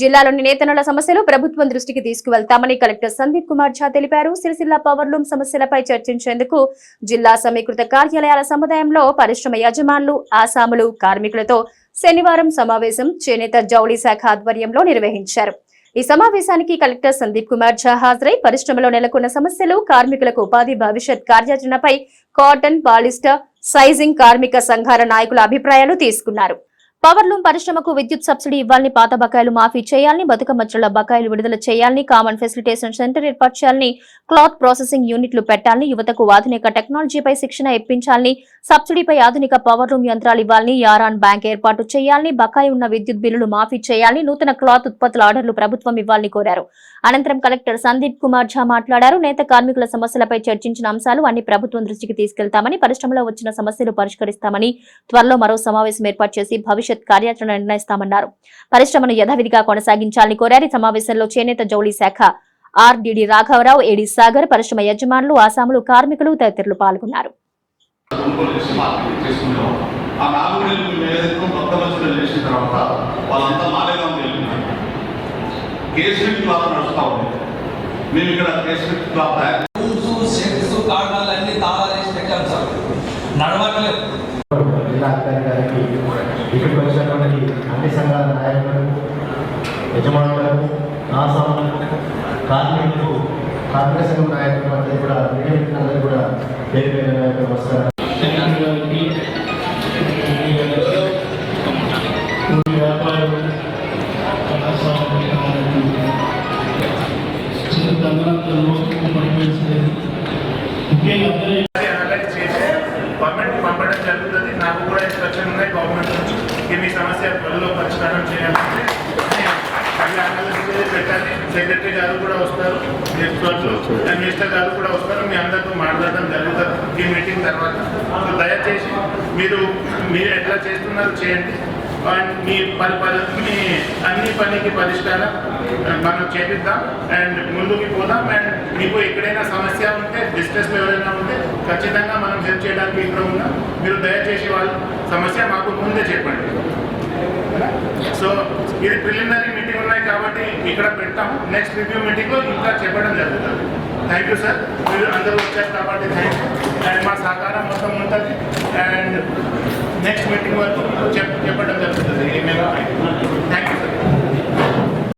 జిల్లాలోని నేతనుల సమస్యలు ప్రభుత్వం దృష్టికి తీసుకువెళ్తామని కలెక్టర్ సందీప్ కుమార్ ఝా తెలిపారు. సిరిసిల్ల పవర్ లూమ్ సమస్యలపై చర్చించేందుకు జిల్లా సమీకృత కార్యాలయాల సముదాయంలో పరిశ్రమ యజమానులు ఆసాములు కార్మికులతో శనివారం సమావేశం చేనేత జౌళి శాఖ ఆధ్వర్యంలో నిర్వహించారు. ఈ సమావేశానికి కలెక్టర్ సందీప్ కుమార్ ఝా హాజరై పరిశ్రమలో నెలకొన్న సమస్యలు కార్మికులకు ఉపాధి భవిష్యత్ కార్యాచరణపై కాటన్ పాలిస్టర్ సైజింగ్ కార్మిక సంఘాల నాయకుల అభిప్రాయాలు తీసుకున్నారు. పవర్లూమ్ పరిశ్రమకు విద్యుత్ సబ్సిడీ ఇవ్వాలని పాత బకాయిలు మాఫీ చేయాలని బతుకమ్మచ్చుల బకాయిలు విడుదల చేయాలని కామన్ ఫెసిలిటేషన్ సెంటర్ ఏర్పాటు చేయాలని క్లాత్ ప్రాసెసింగ్ యూనిట్లు పెట్టాలని యువతకు ఆధునిక టెక్నాలజీపై శిక్షణ ఇప్పించాలని సబ్సిడీపై ఆధునిక పవర్లూమ్ యంత్రాలు ఇవ్వాలని యారాన్ బ్యాంక్ ఏర్పాటు చేయాలని బకాయి ఉన్న విద్యుత్ బిల్లులు మాఫీ చేయాలని నూతన క్లాత్ ఉత్పత్తుల ఆర్డర్లు ప్రభుత్వం ఇవ్వాలని కోరారు. అనంతరం కలెక్టర్ సందీప్ కుమార్ ఝా మాట్లాడారు. నేత కార్మికుల సమస్యలపై చర్చించిన అంశాలు అన్ని ప్రభుత్వం దృష్టికి తీసుకెళ్తామని పరిశ్రమలో వచ్చిన సమస్యలు పరిష్కరిస్తామని త్వరలో మరో సమావేశం ఏర్పాటు చేసి భవిష్యత్ భవిష్యత్ కార్యాచరణ నిర్ణయిస్తామన్నారు. పరిశ్రమను యథావిధిగా కొనసాగించాలని కోరారు. సమావేశంలో చేనేత జౌళి శాఖ ఆర్డీడీ రాఘవరావు ఏడీ సాగర్ పరిశ్రమ యజమానులు ఆసాములు కార్మికులు తదితరులు పాల్గొన్నారు. నడవట్లేదు జిల్లా అధికారి గారికి ఇక్కడికి వచ్చినటువంటి అన్ని సంఘాల నాయకులు యజమానులకు నాసాములకు కార్మికులు కార్మిక సంఘం నాయకులు అందరూ కూడా అందరూ కూడా పేరు పేరు నాయకులు నమస్కారం ముఖ్యంగా అందరూ అనలైజ్ చేసి గవర్నమెంట్ పంపడం జరుగుతుంది. నాకు కూడా ఇన్స్ట్రక్షన్ ఉన్నాయి. గవర్నమెంట్ నుంచి ఈ మీ సమస్య త్వరలో పరిష్కారం చేయాలంటే పెట్టాలి సెక్రటరీ గారు కూడా వస్తారు. మినిస్టర్ గారు కూడా వస్తారు. మీ అందరితో మాట్లాడడం జరుగుతుంది. ఈ మీటింగ్ తర్వాత. సో దయచేసి మీరు మీరు ఎట్లా చేస్తున్నారు చేయండి. అండ్ మీ పని పని మీ అన్ని పనికి పరిష్కారం మనం చేపిద్దాం. అండ్ ముందుకు పోదాం. అండ్ మీకు ఎక్కడైనా సమస్య ఉంటే డిస్ట్రెస్ ఎవరైనా ఉంటే ఖచ్చితంగా మనం హెల్ప్ చేయడానికి ఇక్కడ ఉన్నా మీరు దయచేసి వాళ్ళ సమస్య మాకు ముందే చెప్పండి. సో ఇది ప్రిలిమినరీ మీటింగ్ ఉన్నాయి కాబట్టి ఇక్కడ పెడతాము నెక్స్ట్ రివ్యూ మీటింగ్లో ఇంకా చెప్పడం జరుగుతుంది. థ్యాంక్ యూ సార్ మీరు అందరూ వచ్చారు కాబట్టి థ్యాంక్ యూ అండ్ మా సహకారం మొత్తం ఉంటుంది. అండ్ నెక్స్ట్ మీటింగ్ వరకు చెప్పడం జరుగుతుంది. ఏమేమి?